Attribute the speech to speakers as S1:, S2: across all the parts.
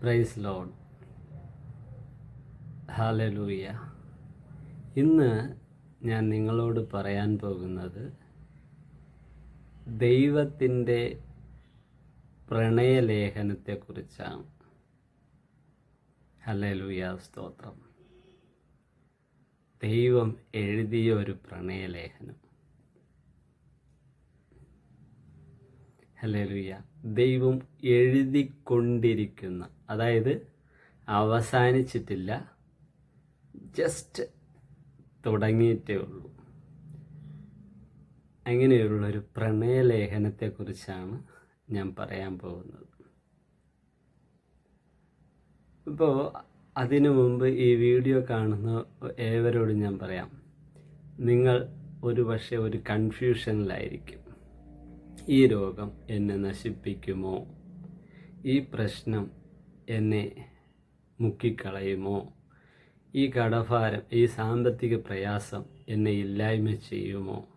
S1: Price load hallelujah ഇന്ന് ഞാൻ നിങ്ങളോട് പറയാൻ പോകുന്നത് ദൈവത്തിന്റെ പ്രണയലേഖനത്തെക്കുറിച്ചാണ്. ഹലലൂയ സ്തോത്രം. ദൈവം എഴുതിയ ഒരു പ്രണയലേഖനം. ഹല്ലേലൂയ ദൈവം എഴുതിക്കൊണ്ടിരിക്കുന്ന അതായത് അവസാനിച്ചിട്ടില്ല ജസ്റ്റ് തുടങ്ങിയിട്ടേ ഉള്ളൂ. അങ്ങനെയുള്ളൊരു പ്രണയലേഖനത്തെക്കുറിച്ചാണ് ഞാൻ പറയാൻ പോകുന്നത്. ഇപ്പോൾ അതിനു മുമ്പ് ഈ വീഡിയോ കാണുന്ന ഏവരോടും ഞാൻ പറയാം നിങ്ങൾ ഒരു പക്ഷേ ഒരു കൺഫ്യൂഷനിലായിരിക്കും ഈ രോഗം എന്നെ നശിപ്പിക്കുമോ? ഈ പ്രശ്നം എന്നെ മുക്കിക്കളയുമോ? ഈ കടഭാരം ഈ സാമ്പത്തിക പ്രയാസം എന്നെ ഇല്ലായ്മ ചെയ്യുമോ?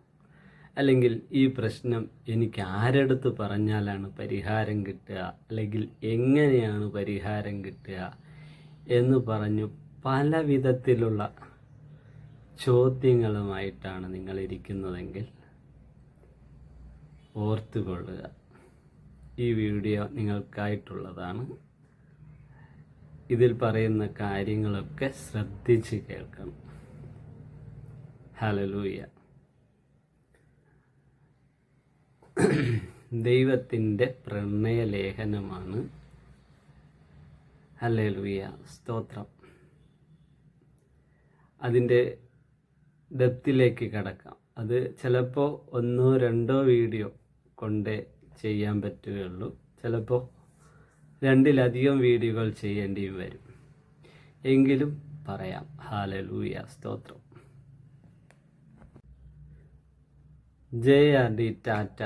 S1: അല്ലെങ്കിൽ ഈ പ്രശ്നം എനിക്ക് ആരെടുത്ത് പറഞ്ഞാലാണ് പരിഹാരം കിട്ടുക? അല്ലെങ്കിൽ എങ്ങനെയാണ് പരിഹാരം കിട്ടുക? എന്ന് പറഞ്ഞു പല വിധത്തിലുള്ള ചോദ്യങ്ങളുമായിട്ടാണ് നിങ്ങൾ ഇരിക്കുന്നതെങ്കിൽ ഓർത്തുകൊള്ളുക. ഈ വീഡിയോ നിങ്ങൾക്കായിട്ടുള്ളതാണ്. ഇതിൽ പറയുന്ന കാര്യങ്ങളൊക്കെ ശ്രദ്ധിച്ച് കേൾക്കണം. ഹലലൂയ ദൈവത്തിന്റെ പ്രണയലേഖനമാണ് ഹലലൂയ സ്തോത്രം. അതിന്റെ ഡെപ്തിലേക്ക് കടക്കാം. അത് ചിലപ്പോൾ ഒന്നോ രണ്ടോ വീഡിയോ കൊണ്ടേ ചെയ്യാൻ പറ്റുകയുള്ളൂ. ചിലപ്പോൾ രണ്ടിലധികം വീഡിയോകൾ ചെയ്യേണ്ടിയും വരും. എങ്കിലും പറയാം. ഹാലലൂയ സ്തോത്രം. J R D Tata.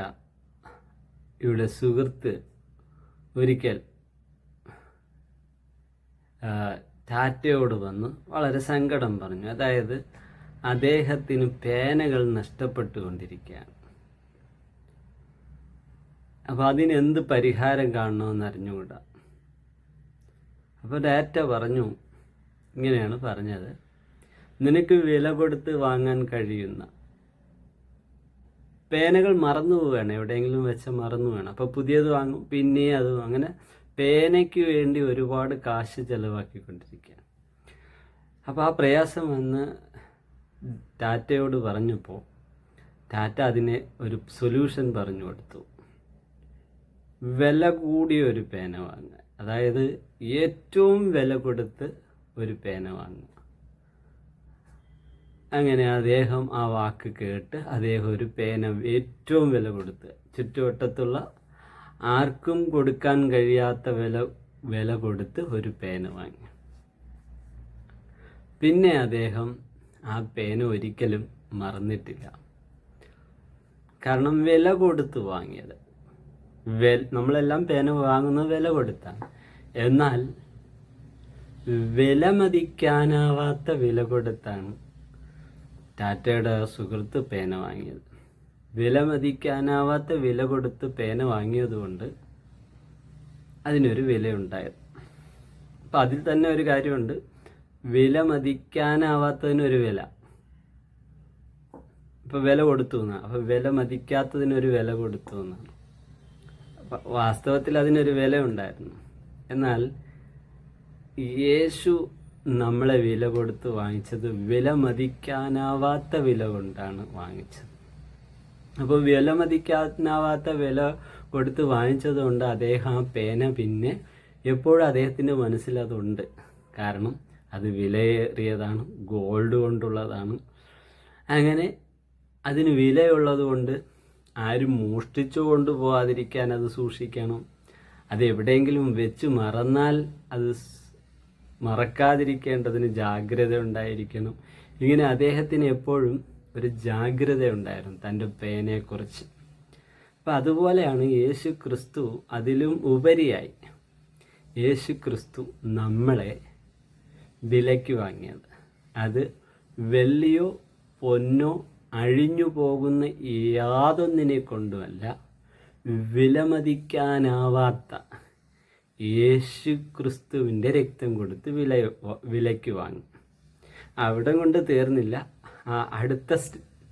S1: ഇവിടെ സുഹൃത്ത് ഒരിക്കൽ ടാറ്റയോട് വന്ന് വളരെ സങ്കടം പറഞ്ഞു. അതായത് അദ്ദേഹത്തിന് പേനകൾ നഷ്ടപ്പെട്ടുകൊണ്ടിരിക്കുകയാണ്. അപ്പോൾ അതിന് എന്ത് പരിഹാരം കാണണമെന്ന് അറിഞ്ഞുകൂടാ? അപ്പോൾ ഡാറ്റ പറഞ്ഞു ഇങ്ങനെയാണ് പറഞ്ഞത്. നിനക്ക് വില കൊടുത്ത് വാങ്ങാൻ കഴിയുന്ന പേനകൾ മറന്നു പോവുകയാണ് എവിടെയെങ്കിലും വെച്ച മറന്നു വേണം അപ്പോൾ പുതിയത് വാങ്ങും പിന്നെ അത് അങ്ങനെ പേനയ്ക്ക് വേണ്ടി ഒരുപാട് കാശ് ചെലവാക്കിക്കൊണ്ടിരിക്കുകയാണ്. അപ്പോൾ ആ പ്രയാസം വന്ന് ടാറ്റയോട് പറഞ്ഞപ്പോൾ ടാറ്റ അതിനെ ഒരു സൊല്യൂഷൻ പറഞ്ഞു കൊടുത്തു. വില കൂടിയ ഒരു പേന വാങ്ങുക. അതായത് ഏറ്റവും വില കൊടുത്ത് ഒരു പേന വാങ്ങുക. അങ്ങനെ അദ്ദേഹം ആ വാക്ക് കേട്ട് അദ്ദേഹം ഒരു പേന ഏറ്റവും വില കൊടുത്ത്. ചുറ്റുവട്ടത്തുള്ള ആർക്കും കൊടുക്കാൻ കഴിയാത്ത വില വില കൊടുത്ത് ഒരു പേന വാങ്ങി. പിന്നെ അദ്ദേഹം ആ പേന ഒരിക്കലും മറന്നിട്ടില്ല. കാരണം വില കൊടുത്ത് വാങ്ങിയത് നമ്മളെല്ലാം പേന വാങ്ങുന്ന വില കൊടുത്താണ് എന്നാൽ വില മതിക്കാനാവാത്ത വില കൊടുത്താണ് ടാറ്റയുടെ സുഹൃത്ത് പേന വാങ്ങിയത്. വില മതിക്കാനാവാത്ത വില കൊടുത്ത് പേന വാങ്ങിയതുകൊണ്ട് അതിനൊരു വിലയുണ്ടായത്. അപ്പം അതിൽ തന്നെ ഒരു കാര്യമുണ്ട്. വില മതിക്കാനാവാത്തതിനൊരു വില. ഇപ്പം വില കൊടുത്തു എന്നാണ് അപ്പം വില മതിക്കാത്തതിനൊരു വില കൊടുത്തു എന്നാണ്. വാസ്തവത്തിൽ അതിനൊരു വില ഉണ്ടായിരുന്നു എന്നാൽ യേശു നമ്മളെ വില കൊടുത്ത് വാങ്ങിച്ചത് വില മതിക്കാനാവാത്ത വില കൊണ്ടാണ് വാങ്ങിച്ചത്. അപ്പോൾ വില മതിക്കാനാവാത്ത വില കൊടുത്ത് വാങ്ങിച്ചത് കൊണ്ട് അദ്ദേഹം ആ പേന പിന്നെ എപ്പോഴും അദ്ദേഹത്തിന്റെ മനസ്സിൽ അതുണ്ട്. കാരണം അത് വിലയേറിയതാണ് ഗോൾഡ് കൊണ്ടുള്ളതാണ്. അങ്ങനെ അതിന് വിലയുള്ളത് കൊണ്ട് ആരും മോഷ്ടിച്ചു കൊണ്ടുപോകാതിരിക്കാൻ അത് സൂക്ഷിക്കണം. അത് എവിടെയെങ്കിലും വെച്ച് മറന്നാൽ അത് മറക്കാതിരിക്കേണ്ടതിന് ജാഗ്രത ഉണ്ടായിരിക്കണം. ഇങ്ങനെ അദ്ദേഹത്തിന് എപ്പോഴും ഒരു ജാഗ്രത ഉണ്ടായിരുന്നു തന്റെ പേനയെക്കുറിച്ച്. അപ്പം അതുപോലെയാണ് യേശു ക്രിസ്തു അതിലും ഉപരിയായി. യേശു ക്രിസ്തു നമ്മളെ വിലയ്ക്ക് വാങ്ങിയത്. അത് വെള്ളിയോ പൊന്നോ അഴിഞ്ഞു പോകുന്ന യാതൊന്നിനെ കൊണ്ടുമല്ല വിലമതിക്കാനാവാത്ത യേശു ക്രിസ്തുവിന്റെ രക്തം കൊടുത്ത് വില വിലയ്ക്ക് വാങ്ങി. അവിടെ കൊണ്ട് തീർന്നില്ല. ആ അടുത്ത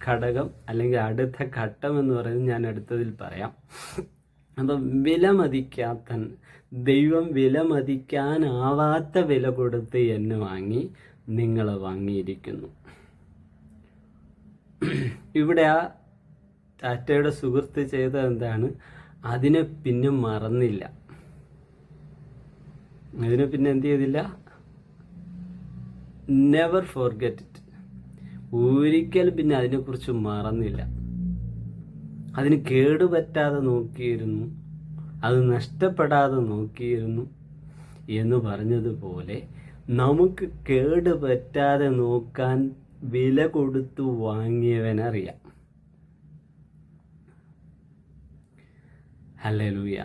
S1: ഘടകം അല്ലെങ്കിൽ അടുത്ത ഘട്ടം എന്ന് പറയുന്നത് ഞാൻ അടുത്തതിൽ പറയാം. അപ്പം വിലമതിക്കാത്ത ദൈവം വിലമതിക്കാനാവാത്ത വില കൊടുത്ത് എന്നെ വാങ്ങി നിങ്ങളെ വാങ്ങിയിരിക്കുന്നു. ഇവിടെ ആ ടാറ്റയുടെ സുഹൃത്ത് ചെയ്തത് എന്താണ്? അതിനെ പിന്നെ മറന്നില്ല. അതിനെ പിന്നെ എന്ത് ചെയ്തില്ല? നെവർ ഫോർഗെറ്റ് ഇറ്റ് ഒരിക്കലും പിന്നെ അതിനെക്കുറിച്ച് മറന്നില്ല. അതിന് കേടുപറ്റാതെ നോക്കിയിരുന്നു. അത് നഷ്ടപ്പെടാതെ നോക്കിയിരുന്നു എന്ന് പറഞ്ഞതുപോലെ നമുക്ക് കേടുപറ്റാതെ നോക്കാൻ വില കൊടുത്തു വാങ്ങിയവനറിയാം. ഹല്ലേലൂയ.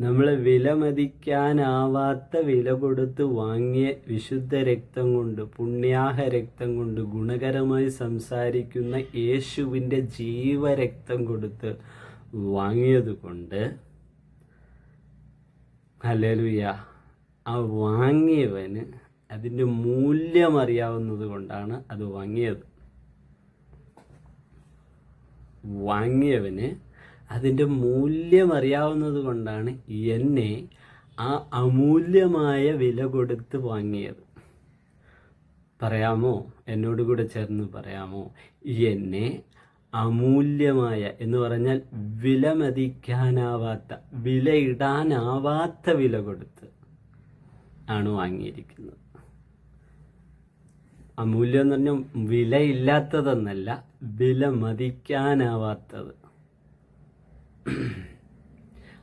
S1: നമ്മളെ വിലമതിക്കാനാവാത്ത വില കൊടുത്ത് വാങ്ങിയ വിശുദ്ധ രക്തം കൊണ്ട് പുണ്യാഹ രക്തം കൊണ്ട് ഗുണകരമായി സംസാരിക്കുന്ന യേശുവിന്റെ ജീവരക്തം കൊടുത്ത് വാങ്ങിയത് കൊണ്ട് ഹല്ലേലൂയ ആ വാങ്ങിയവന് അതിന്റെ മൂല്യം അറിയാവുന്നത് കൊണ്ടാണ് അത് വാങ്ങിയത്. വാങ്ങിയവന് അതിന്റെ മൂല്യം അറിയാവുന്നത് കൊണ്ടാണ് എന്നെ ആ അമൂല്യമായ വില കൊടുത്ത് വാങ്ങിയത്. പറയാമോ? എന്നോട് കൂടെ ചേർന്ന് പറയാമോ? എന്നെ അമൂല്യമായ എന്ന് പറഞ്ഞാൽ വിലമതിക്കാനാവാത്ത വിലയിടാനാവാത്ത വില കൊടുത്ത് ആണ് വാങ്ങിയിരിക്കുന്നത്. അമൂല്യം എന്ന് പറഞ്ഞാൽ വിലയില്ലാത്തതെന്നല്ല വില മതിക്കാനാവാത്തത്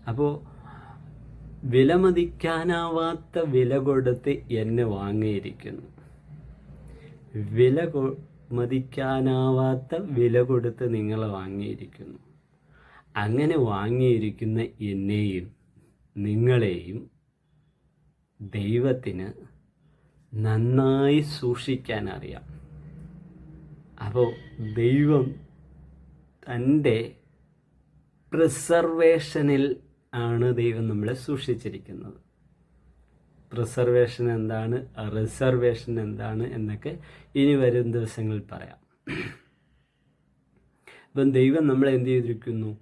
S1: അപ്പോൾ വിലമതിക്കാനാവാത്ത വില കൊടുത്ത് എന്നെ വാങ്ങിയിരിക്കുന്നു. വില മതിക്കാനാവാത്ത വില കൊടുത്ത് നിങ്ങളെ വാങ്ങിയിരിക്കുന്നു. അങ്ങനെ വാങ്ങിയിരിക്കുന്ന എന്നെയും നിങ്ങളെയും ദൈവത്തിന് നന്നായി സൂക്ഷിക്കാൻ അറിയാം അപ്പോൾ ദൈവം തന്റെ പ്രിസർവേഷനിൽ ആണ് ദൈവം നമ്മളെ സൂക്ഷിച്ചിരിക്കുന്നത്. പ്രിസർവേഷൻ എന്താണ്? റിസർവേഷൻ എന്താണ് എന്നൊക്കെ ഇനി വരും ദിവസങ്ങളിൽ പറയാം. അപ്പം ദൈവം നമ്മളെ എന്ത് ചെയ്തിരിക്കുന്നു?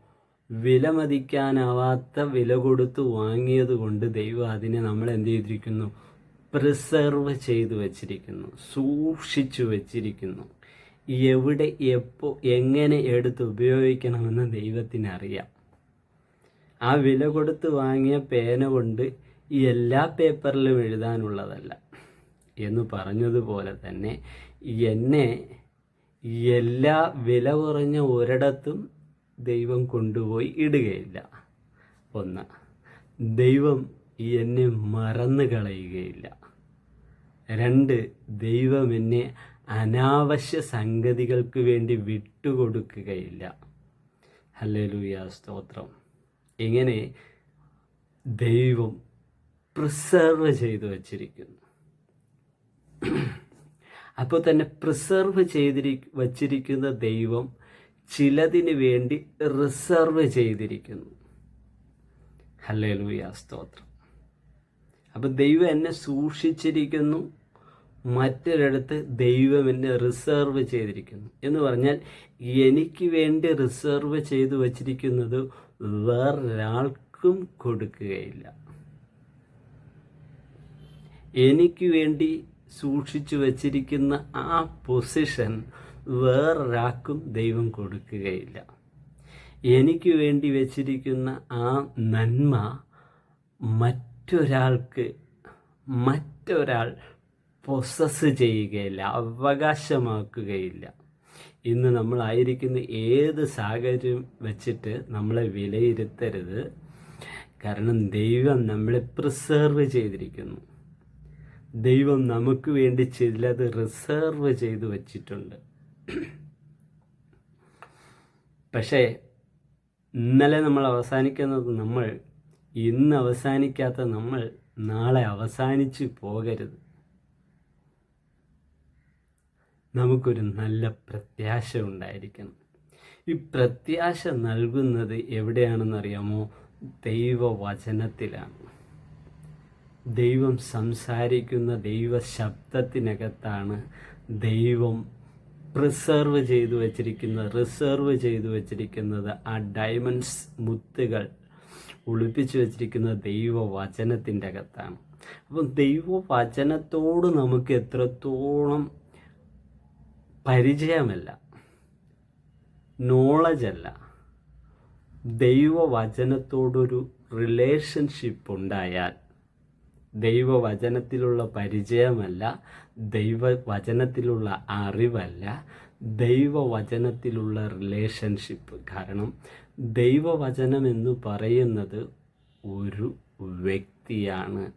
S1: വിലമതിക്കാനാവാത്ത വില കൊടുത്ത് വാങ്ങിയത് കൊണ്ട് ദൈവം അതിനെ നമ്മൾ എന്ത് ചെയ്തിരിക്കുന്നു? പ്രിസർവ് ചെയ്തു വച്ചിരിക്കുന്നു സൂക്ഷിച്ചു വച്ചിരിക്കുന്നു. എവിടെ എപ്പോൾ എങ്ങനെ എടുത്ത് ഉപയോഗിക്കണമെന്ന് ദൈവത്തിനറിയാം. ആ വില കൊടുത്ത് വാങ്ങിയ പേന കൊണ്ട് ഈ എല്ലാ പേപ്പറിലും എഴുതാനുള്ളതല്ല. എന്ന് പറഞ്ഞതുപോലെ തന്നെ എന്നെ എല്ലാ വില കുറഞ്ഞ ഒരിടത്തും ദൈവം കൊണ്ടുപോയി ഇടുകയില്ല. ഒന്ന് ദൈവം എന്നെ മറന്നു കളയുകയില്ല. രണ്ട് ദൈവം എന്നെ അനാവശ്യ സംഗതികൾക്ക് വേണ്ടി വിട്ടുകൊടുക്കുകയില്ല. ഹല്ലേലൂയ സ്തോത്രം. ഇങ്ങനെ ദൈവം പ്രിസർവ് ചെയ്തു വച്ചിരിക്കുന്നു. അപ്പോൾ തന്നെ പ്രിസർവ് ചെയ്തിരി വച്ചിരിക്കുന്ന ദൈവം ചിലതിന് വേണ്ടി റിസർവ് ചെയ്തിരിക്കുന്നു. ഹല്ലേലൂയ സ്തോത്രം. അപ്പം ദൈവം എന്നെ സൂക്ഷിച്ചിരിക്കുന്നു. മറ്റൊരിടത്ത് ദൈവം എന്നെ റിസർവ് ചെയ്തിരിക്കുന്നു. എന്ന് പറഞ്ഞാൽ എനിക്ക് വേണ്ടി റിസർവ് ചെയ്തു വച്ചിരിക്കുന്നത് വേറൊരാൾക്കും കൊടുക്കുകയില്ല. എനിക്ക് വേണ്ടി സൂക്ഷിച്ചു വച്ചിരിക്കുന്ന ആ പൊസിഷൻ വേറൊരാൾക്കും ദൈവം കൊടുക്കുകയില്ല. എനിക്ക് വേണ്ടി വച്ചിരിക്കുന്ന ആ നന്മ മറ്റൊരാൾക്ക് മറ്റൊരാൾ പൊസസ് ചെയ്യുകയില്ല അവകാശമാക്കുകയില്ല. ഇന്ന് നമ്മളായിരിക്കുന്ന ഏത് സാഹചര്യം വെച്ചിട്ട് നമ്മളെ വിലയിരുത്തരുത്? കാരണം ദൈവം നമ്മളെ പ്രിസേർവ് ചെയ്തിരിക്കുന്നു. ദൈവം നമുക്ക് വേണ്ടി ചിലത് റിസർവ് ചെയ്ത് വച്ചിട്ടുണ്ട്. പക്ഷേ ഇന്നലെ നമ്മൾ അവസാനിക്കുന്നത് നമ്മൾ ഇന്ന് അവസാനിക്കാത്ത നമ്മൾ നാളെ അവസാനിച്ച് പോകരുത്. നമുക്കൊരു നല്ല പ്രത്യാശ ഉണ്ടായിരിക്കണം. ഈ പ്രത്യാശ നൽകുന്നത് എവിടെയാണെന്നറിയാമോ? ദൈവവചനത്തിലാണ്. ദൈവം സംസാരിക്കുന്ന ദൈവ ശബ്ദത്തിനകത്താണ് ദൈവം പ്രിസർവ് ചെയ്തു വച്ചിരിക്കുന്നത് റിസർവ് ചെയ്തു വച്ചിരിക്കുന്നത് ആ ഡയമണ്ട്സ് മുത്തുകൾ ഒളിപ്പിച്ചു വച്ചിരിക്കുന്നത് ദൈവവചനത്തിന്റെ അകത്താണ്. അപ്പം ദൈവവചനത്തോട് നമുക്ക് എത്രത്തോളം പരിചയമല്ല നോളജല്ല ദൈവവചനത്തോടൊരു റിലേഷൻഷിപ്പ് ഉണ്ടായാൽ ദൈവവചനത്തിലുള്ള പരിചയമല്ല ദൈവവചനത്തിലുള്ള അറിവല്ല ദൈവവചനത്തിലുള്ള റിലേഷൻഷിപ്പ് കാരണം ദൈവവചനം എന്ന് പറയുന്നത് ഒരു വ്യക്തിയാണ്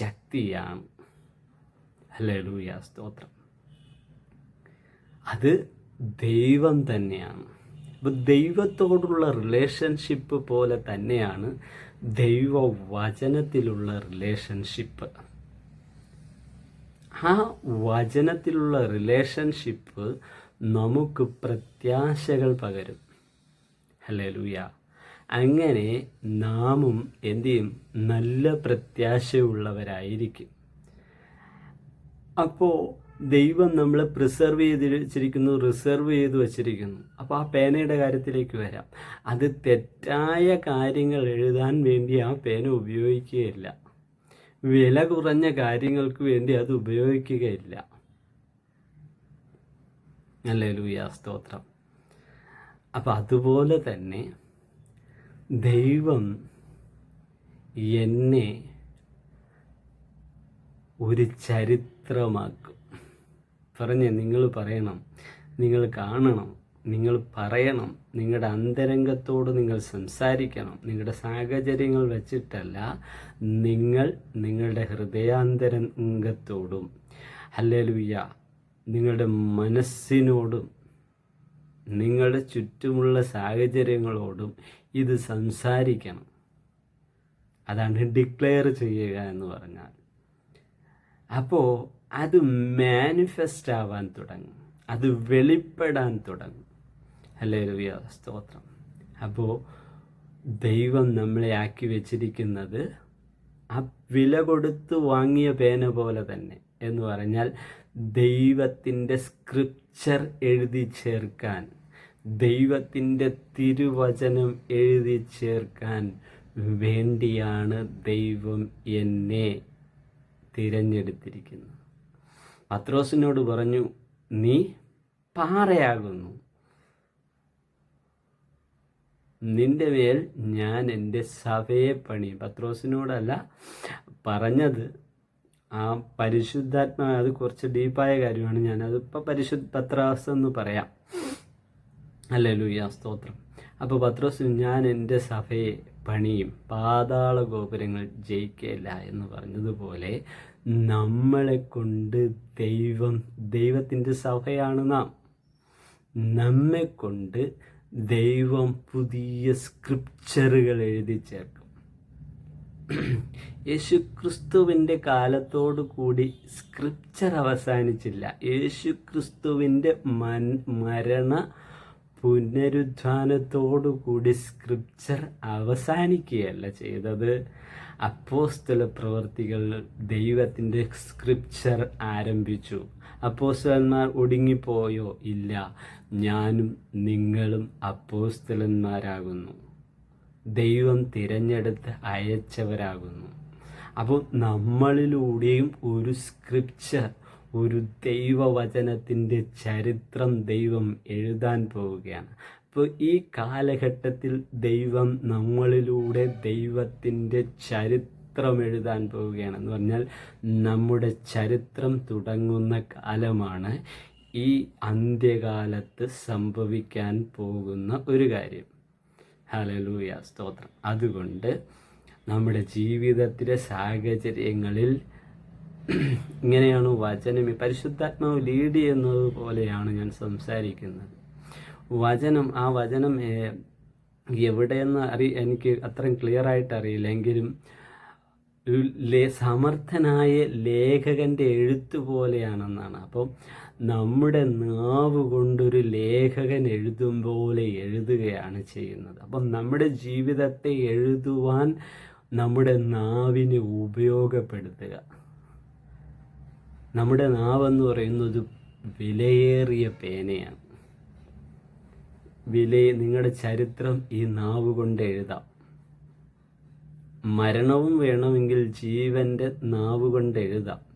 S1: ശക്തിയാണ്. ഹല്ലേലൂയ സ്തോത്രം. അത് ദൈവം തന്നെയാണ്. അപ്പോൾ ദൈവത്തോടുള്ള റിലേഷൻഷിപ്പ് പോലെ തന്നെയാണ് ദൈവവചനത്തിലുള്ള റിലേഷൻഷിപ്പ് ആ വചനത്തിലുള്ള റിലേഷൻഷിപ്പ് നമുക്ക് പ്രത്യാശകൾ പകരും. ഹലേ അങ്ങനെ നാമും എന്തു ചെയ്യും? നല്ല പ്രത്യാശയുള്ളവരായിരിക്കും. അപ്പോൾ ദൈവം നമ്മളെ പ്രിസർവ് ചെയ്ത് വെച്ചിരിക്കുന്നു റിസർവ് ചെയ്ത് വെച്ചിരിക്കുന്നു. അപ്പോൾ ആ പേനയുടെ കാര്യത്തിലേക്ക് വരാം. അത് തെറ്റായ കാര്യങ്ങൾ എഴുതാൻ വേണ്ടി ആ പേന ഉപയോഗിക്കുകയില്ല. വില കുറഞ്ഞ കാര്യങ്ങൾക്ക് വേണ്ടി അത് ഉപയോഗിക്കുകയില്ല. അല്ലേ ലൂയ സ്തോത്രം. അപ്പം അതുപോലെ തന്നെ ദൈവം എന്നെ ഒരു ചരിത്രമാക്കും. പറഞ്ഞ് നിങ്ങൾ പറയണം നിങ്ങൾ കാണണം നിങ്ങൾ പറയണം നിങ്ങളുടെ അന്തരംഗത്തോട് നിങ്ങൾ സംസാരിക്കണം നിങ്ങളുടെ സാഹചര്യങ്ങൾ വെച്ചിട്ടല്ല നിങ്ങൾ നിങ്ങളുടെ ഹൃദയാന്തരംഗത്തോടും ഹല്ലേലൂയ നിങ്ങളുടെ മനസ്സിനോടും നിങ്ങളുടെ ചുറ്റുമുള്ള സാഹചര്യങ്ങളോടും ഇത് സംസാരിക്കണം. അതാണ് ഡിക്ലെയർ ചെയ്യുക എന്ന് പറഞ്ഞാൽ. അപ്പോൾ അത് മാനിഫെസ്റ്റ് ആവാൻ തുടങ്ങും. അത് വെളിപ്പെടാൻ തുടങ്ങും. അല്ലേ രവിയ സ്തോത്രം. അപ്പോൾ ദൈവം നമ്മളെ ആക്കി വെച്ചിരിക്കുന്നത് ആ വില കൊടുത്ത് വാങ്ങിയ പേന പോലെ തന്നെ എന്ന് പറഞ്ഞാൽ ദൈവത്തിന്റെ സ്ക്രിപ്ചർ എഴുതി ചേർക്കാൻ ദൈവത്തിന്റെ തിരുവചനം എഴുതി ചേർക്കാൻ വേണ്ടിയാണ് ദൈവം എന്നെ തിരഞ്ഞെടുത്തിരിക്കുന്നത്. പത്രോസിനോട് പറഞ്ഞു നീ പാറയാകുന്നു. നിന്റെ മേൽ ഞാൻ എന്റെ സഭയെ പണി പത്രോസിനോടല്ല പറഞ്ഞത് ആ പരിശുദ്ധാത്മാവ് അത് കുറച്ച് ഡീപ്പായ കാര്യമാണ്. ഞാൻ അതിപ്പോൾ പരിശുദ്ധ പത്രാസ് എന്ന് പറയാം. അല്ലേ ലൂയ സ്തോത്രം. അപ്പോൾ പത്രോസ് ഞാൻ എന്റെ സഭയെ പണിയും പാതാള ഗോപുരങ്ങൾ ജയിക്കില്ല എന്ന് പറഞ്ഞതുപോലെ നമ്മളെ കൊണ്ട് ദൈവം ദൈവത്തിന്റെ സഭയാണ് നാം. നമ്മെ കൊണ്ട് ദൈവം പുതിയ സ്ക്രിപ്ചറുകൾ എഴുതി ചേർക്കും. യേശുക്രിസ്തുവിന്റെ കൂടി സ്ക്രിപ്ചർ അവസാനിച്ചില്ല. യേശുക്രിസ്തുവിന്റെ മൻ മരണ പുനരുദ്ധാനത്തോടു കൂടി സ്ക്രിപ്ചർ അവസാനിക്കുകയല്ല ചെയ്തത്. അപ്പോസ്തല പ്രവർത്തികൾ ദൈവത്തിന്റെ സ്ക്രിപ്ചർ ആരംഭിച്ചു. അപ്പോസ്തലന്മാർ ഒടുങ്ങിപ്പോയോ? ഇല്ല. ഞാനും നിങ്ങളും അപ്പോസ്തലന്മാരാകുന്നു. ദൈവം തിരഞ്ഞെടുത്ത് അയച്ചവരാകുന്നു. അപ്പോൾ നമ്മളിലൂടെയും ഒരു സ്ക്രിപ്ചർ ഒരു ദൈവവചനത്തിന്റെ ചരിത്രം ദൈവം എഴുതാൻ പോവുകയാണ്. അപ്പോൾ ഈ കാലഘട്ടത്തിൽ ദൈവം നമ്മളിലൂടെ ദൈവത്തിന്റെ ചരിത്രം എഴുതാൻ പോവുകയാണ്. എന്ന് പറഞ്ഞാൽ നമ്മുടെ ചരിത്രം തുടങ്ങുന്ന കാലമാണ് ഈ അന്ത്യകാലത്ത് സംഭവിക്കാൻ പോകുന്ന ഒരു കാര്യം. ഹലലൂയ സ്തോത്രം. അതുകൊണ്ട് നമ്മുടെ ജീവിതത്തിലെ സാഹചര്യങ്ങളിൽ ഇങ്ങനെയാണ് വചനം. പരിശുദ്ധാത്മാവ് ലീഡ് ചെയ്യുന്നത് പോലെയാണ് ഞാൻ സംസാരിക്കുന്നത്. വചനം ആ വചനം എവിടെയെന്ന് അറി എനിക്ക് അത്രയും ക്ലിയർ ആയിട്ട് അറിയില്ല. എങ്കിലും ലേ- സമർത്ഥനായ ലേഖകന്റെ എഴുത്ത് പോലെയാണെന്നാണ്. അപ്പം നമ്മുടെ നാവ് കൊണ്ടൊരു ലേഖകൻ എഴുതും പോലെ എഴുതുകയാണ് ചെയ്യുന്നത്. അപ്പം നമ്മുടെ ജീവിതത്തെ എഴുതുവാൻ നമ്മുടെ നാവിനെ ഉപയോഗപ്പെടുത്തുക. നമ്മുടെ നാവെന്ന് പറയുന്നത് വിലയേറിയ പേനയാണ്. വില നിങ്ങളുടെ ചരിത്രം ഈ നാവ് കൊണ്ട് എഴുതാം. മരണവും വേണമെങ്കിൽ ജീവന്റെ നാവ് കൊണ്ട് എഴുതാം.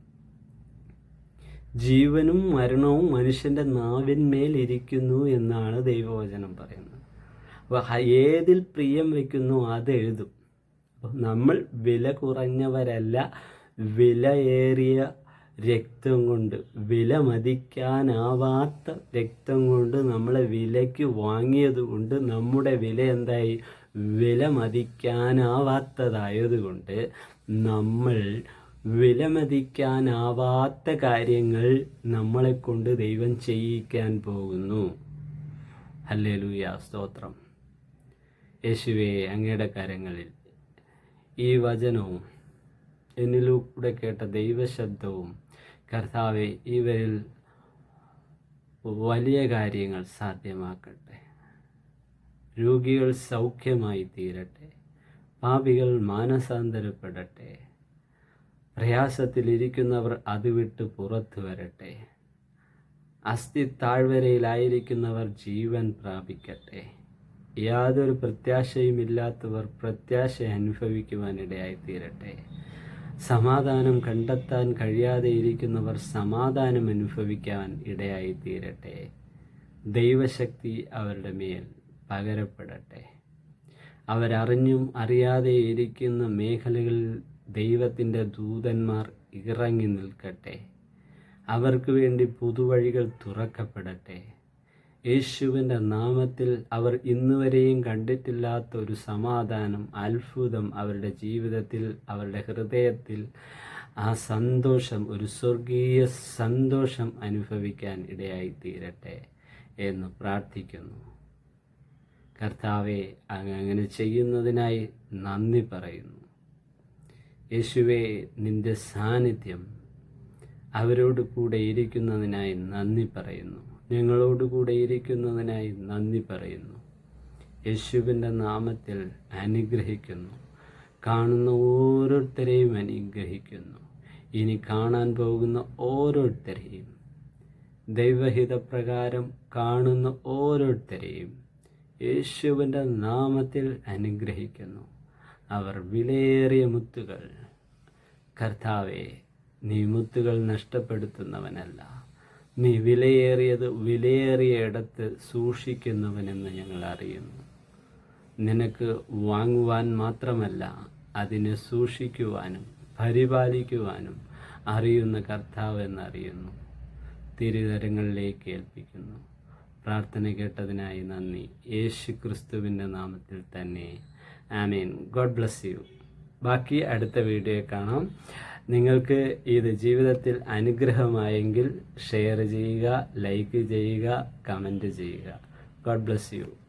S1: ജീവനും മരണവും മനുഷ്യന്റെ നാവിന്മേൽ ഇരിക്കുന്നു എന്നാണ് ദൈവവചനം പറയുന്നത്. അപ്പോൾ ഏതിൽ പ്രിയം വെക്കുന്നു അത് എഴുതും. അപ്പോൾ നമ്മൾ വില കുറഞ്ഞവരല്ല വിലയേറിയ രക്തം കൊണ്ട് വില മതിക്കാനാവാത്ത രക്തം കൊണ്ട് നമ്മളെ വിലയ്ക്ക് വാങ്ങിയത് കൊണ്ട് നമ്മുടെ വില എന്തായി? വില മതിക്കാനാവാത്തതായതുകൊണ്ട് നമ്മൾ വിലമതിക്കാനാവാത്ത കാര്യങ്ങൾ നമ്മളെക്കൊണ്ട് ദൈവം ചെയ്യിക്കാൻ പോകുന്നു. ഹല്ലേലൂയ സ്തോത്രം. യേശുവേ അങ്ങയുടെ കരങ്ങളിൽ ഈ വചനവും എന്നിലൂടെ കേട്ട ദൈവശബ്ദവും കർത്താവെ ഇവരിൽ വലിയ കാര്യങ്ങൾ സാധ്യമാക്കട്ടെ. രോഗികൾ സൗഖ്യമായി തീരട്ടെ. പാപികൾ മാനസാന്തരപ്പെടട്ടെ. പ്രയാസത്തിലിരിക്കുന്നവർ അത് വിട്ട് പുറത്തു വരട്ടെ. അസ്ഥി താഴ്വരയിലായിരിക്കുന്നവർ ജീവൻ പ്രാപിക്കട്ടെ. യാതൊരു പ്രത്യാശയുമില്ലാത്തവർ പ്രത്യാശ അനുഭവിക്കുവാനിടയായി തീരട്ടെ സമാധാനം കണ്ടെത്താൻ കഴിയാതെ ഇരിക്കുന്നവർ സമാധാനം അനുഭവിക്കാൻ ഇടയായി തീരട്ടെ ദൈവശക്തി അവരുടെ മേൽ പകരപ്പെടട്ടെ. അവരറിഞ്ഞും അറിയാതെ ഇരിക്കുന്ന മേഖലകളിൽ ദൈവത്തിന്റെ ദൂതന്മാർ ഇറങ്ങി നിൽക്കട്ടെ. അവർക്ക് വേണ്ടി പുതുവഴികൾ തുറക്കപ്പെടട്ടെ. യേശുവിന്റെ നാമത്തിൽ അവർ ഇന്നുവരെയും കണ്ടിട്ടില്ലാത്ത ഒരു സമാധാനം അത്ഭുതം അവരുടെ ജീവിതത്തിൽ അവരുടെ ഹൃദയത്തിൽ ആ സന്തോഷം ഒരു സ്വർഗീയ സന്തോഷം അനുഭവിക്കാൻ ഇടയായി തീരട്ടെ എന്ന് പ്രാർത്ഥിക്കുന്നു. കർത്താവെ അങ്ങ് അങ്ങനെ ചെയ്യുന്നതിനായി നന്ദി പറയുന്നു. യേശുവെ നിന്റെ സാന്നിധ്യം അവരോട് കൂടെ ഇരിക്കുന്നതിനായി നന്ദി പറയുന്നു. ഞങ്ങളോട് കൂടെ ഇരിക്കുന്നതിനായി നന്ദി പറയുന്നു. യേശുവിന്റെ നാമത്തിൽ അനുഗ്രഹിക്കുന്നു. കാണുന്ന ഓരോരുത്തരെയും അനുഗ്രഹിക്കുന്നു. ഇനി കാണാൻ പോകുന്ന ഓരോരുത്തരെയും. ദൈവഹിതപ്രകാരം കാണുന്ന ഓരോരുത്തരെയും യേശുവിന്റെ നാമത്തിൽ അനുഗ്രഹിക്കുന്നു. അവർ വിലയേറിയ മുത്തുകൾ. കർത്താവെ നീ മുത്തുകൾ നഷ്ടപ്പെടുത്തുന്നവനല്ല. നീ വിലയേറിയത് വിലയേറിയ ഇടത്ത് സൂക്ഷിക്കുന്നവനെന്ന് ഞങ്ങൾ അറിയുന്നു. നിനക്ക് വാങ്ങുവാൻ മാത്രമല്ല അതിനെ സൂക്ഷിക്കുവാനും പരിപാലിക്കുവാനും അറിയുന്ന കർത്താവ് എന്നറിയുന്നു. തിരുതരങ്ങളിലേക്ക് ഏൽപ്പിക്കുന്നു. പ്രാർത്ഥന കേട്ടതിനായി നന്ദി. യേശു ക്രിസ്തുവിന്റെ നാമത്തിൽ തന്നെ. ആമീൻ. God bless you. ബാക്കി അടുത്ത വീഡിയോ കാണാം. നിങ്ങൾക്ക് ഇത് ജീവിതത്തിൽ അനുഗ്രഹമായെങ്കിൽ ഷെയർ ചെയ്യുക ലൈക്ക് ചെയ്യുക കമന്റ് ചെയ്യുക. God bless you.